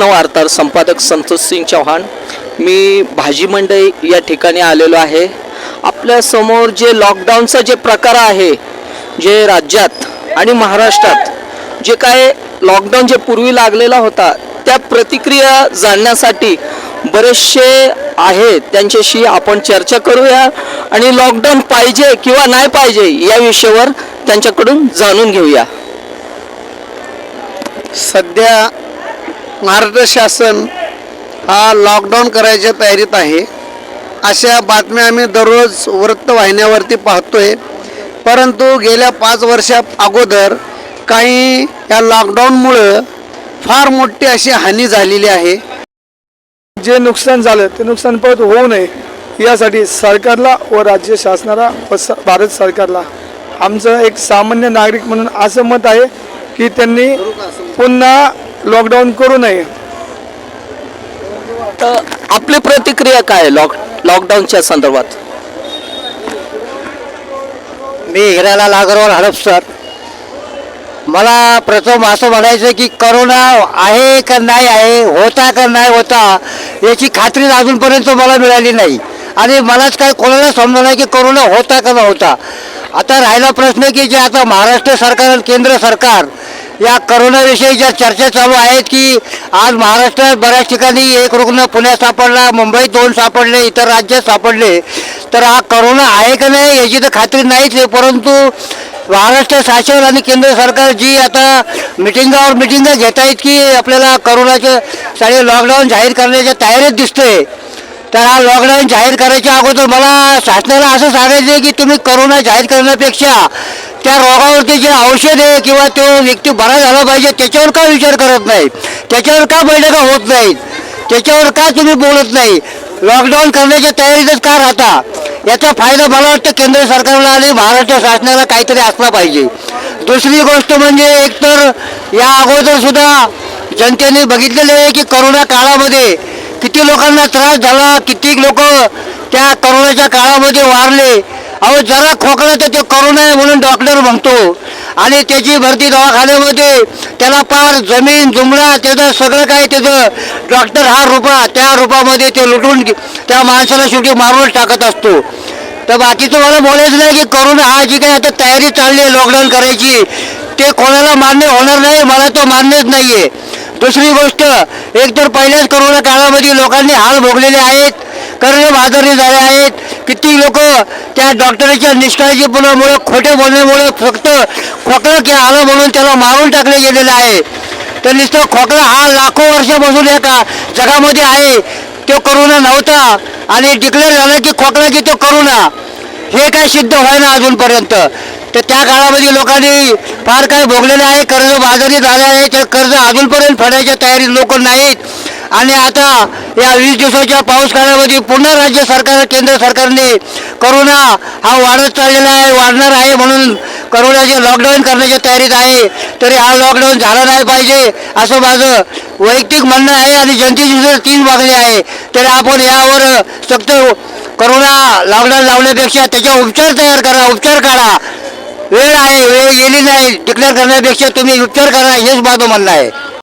प्रश्न वार्ताहर संपादक संतोष सिंग चव्हाण मी भाजी मंडई या ठिकाणी आलेलो आहे. आपल्यासमोर जे लॉकडाऊनचा जे प्रकार आहे जे राज्यात आणि महाराष्ट्रात जे काय लॉकडाऊन जे पूर्वी लागलेला होता त्या प्रतिक्रिया जाणण्यासाठी बरेचसे आहेत त्यांच्याशी आपण चर्चा करूया आणि लॉकडाऊन पाहिजे किंवा नाही पाहिजे या विषयावर त्यांच्याकडून जाणून घेऊया. सध्या महाराष्ट्र शासन हा लॉकडाऊन करायच्या तयारीत आहे. अशा बातम्या आम्ही दररोज वृत्तवाहिन्यावरती पाहतोय. परंतु गेल्या पाच वर्षा अगोदर काही या लॉकडाऊनमुळं फार मोठी अशी हानी झालेली आहे. जे नुकसान झालं ते नुकसान परत होऊ नये यासाठी सरकारला व राज्य शासनाला व स भारत सरकारला आमचं एक सामान्य नागरिक म्हणून असं मत आहे की त्यांनी पुन्हा लॉकडाऊन करू नये. तर आपली प्रतिक्रिया काय आहे लॉक लॉकडाऊनच्या संदर्भात? मी हिराला लागरवाल हडप सर मला प्रथम असं म्हणायचं की करोना आहे का नाही आहे होता का नाही होता याची खात्री अजूनपर्यंत मला मिळाली नाही. आणि मलाच काय कोणाला समजा नाही की करोना होता का नव्हता. आता राहिला प्रश्न की जे आता महाराष्ट्र सरकार आणि केंद्र सरकार या करोनाविषयी ज्या चर्चा चालू आहेत की आज महाराष्ट्रात बऱ्याच ठिकाणी एक रुग्ण पुण्यात सापडला मुंबईत दोन सापडले इतर राज्यात सापडले. तर हा करोना आहे का नाही याची तर खात्री नाहीच आहे परंतु महाराष्ट्र शासन आणि केंद्र सरकार जी आता मिटिंगावर मिटिंगा घेत आहेत की आपल्याला करोनाचे सारे लॉकडाऊन जाहीर करण्याच्या तयारीत दिसतंय. तर हा लॉकडाऊन जाहीर करायच्या अगोदर मला शासनाला असं सांगायचं आहे की तुम्ही करोना जाहीर करण्यापेक्षा त्या रोगावरती जे औषध आहे किंवा तो व्यक्ती बरा झाला पाहिजे त्याच्यावर का विचार करत नाही? त्याच्यावर का बैठका होत नाहीत? त्याच्यावर का तुम्ही बोलत नाही? लॉकडाऊन करण्याच्या तयारीतच का राहता? याचा फायदा मला वाटतं केंद्र सरकारला आणि महाराष्ट्र शासनाला काहीतरी असला पाहिजे. दुसरी गोष्ट म्हणजे एकतर या अगोदर सुद्धा जनतेने बघितलेलं आहे की करोना काळामध्ये किती लोकांना त्रास झाला किती लोक त्या करोनाच्या काळामध्ये वारले. अहो जरा खोकला तर ते करोना आहे म्हणून डॉक्टर म्हणतो. आणि त्याची भरती दवाखान्यामध्ये त्याला पार जमीन जुमडा त्याचं सगळं काय त्याचं डॉक्टर हा रुपा त्या रूपामध्ये ते लुटून त्या माणसाला शेवटी मारूनच टाकत असतो. तर बाकीचं मला बोलायचं नाही की करोना हा जी काही आता तयारी चालली आहे लॉकडाऊन करायची ते कोणाला मान्य होणार नाही मला तो मान्यच नाही आहे दुसरी गोष्ट एक तर पहिल्याच करोना काळामध्ये लोकांनी हाल भोगलेले आहेत कर्ज बाजारी झाले आहेत किती लोक त्या डॉक्टरच्या निष्काळजीपणामुळे खोटे बोलण्यामुळे फक्त खोकला की आलं म्हणून त्याला मारून टाकले गेलेलं आहे. तर नुसतं खोकला हा लाखो वर्षापासून या का जगामध्ये आहे. तो करोना नव्हता आणि डिक्लेअर झाला की खोकला की तो करोना. हे काय सिद्ध व्हायना अजूनपर्यंत. तर त्या काळामध्ये लोकांनी फार काय भोगलेलं आहे. कर्ज बाजारी झाले आहे. तर कर्ज अजूनपर्यंत फेडायच्या तयारीत लोक नाहीत. आणि आता या वीस दिवसाच्या पाऊस काळामध्ये पुन्हा राज्य सरकार केंद्र सरकारने करोना हा वाढत चाललेला आहे वाढणार आहे म्हणून करोनाचे लॉकडाऊन करण्याच्या तयारीत आहे. तरी हा लॉकडाऊन झाला नाही पाहिजे असं माझं वैयक्तिक म्हणणं आहे आणि जनतेची जर तीन मागणी आहे. तरी आपण यावर सक्त करोना लॉकडाऊन लावण्यापेक्षा त्याच्या उपचार तयार करा उपचार काढा. वेळ आहे वेळ गेली नाही डिक्लेअर करण्यापेक्षा तुम्ही उपचार करा हेच माझं म्हणणं आहे.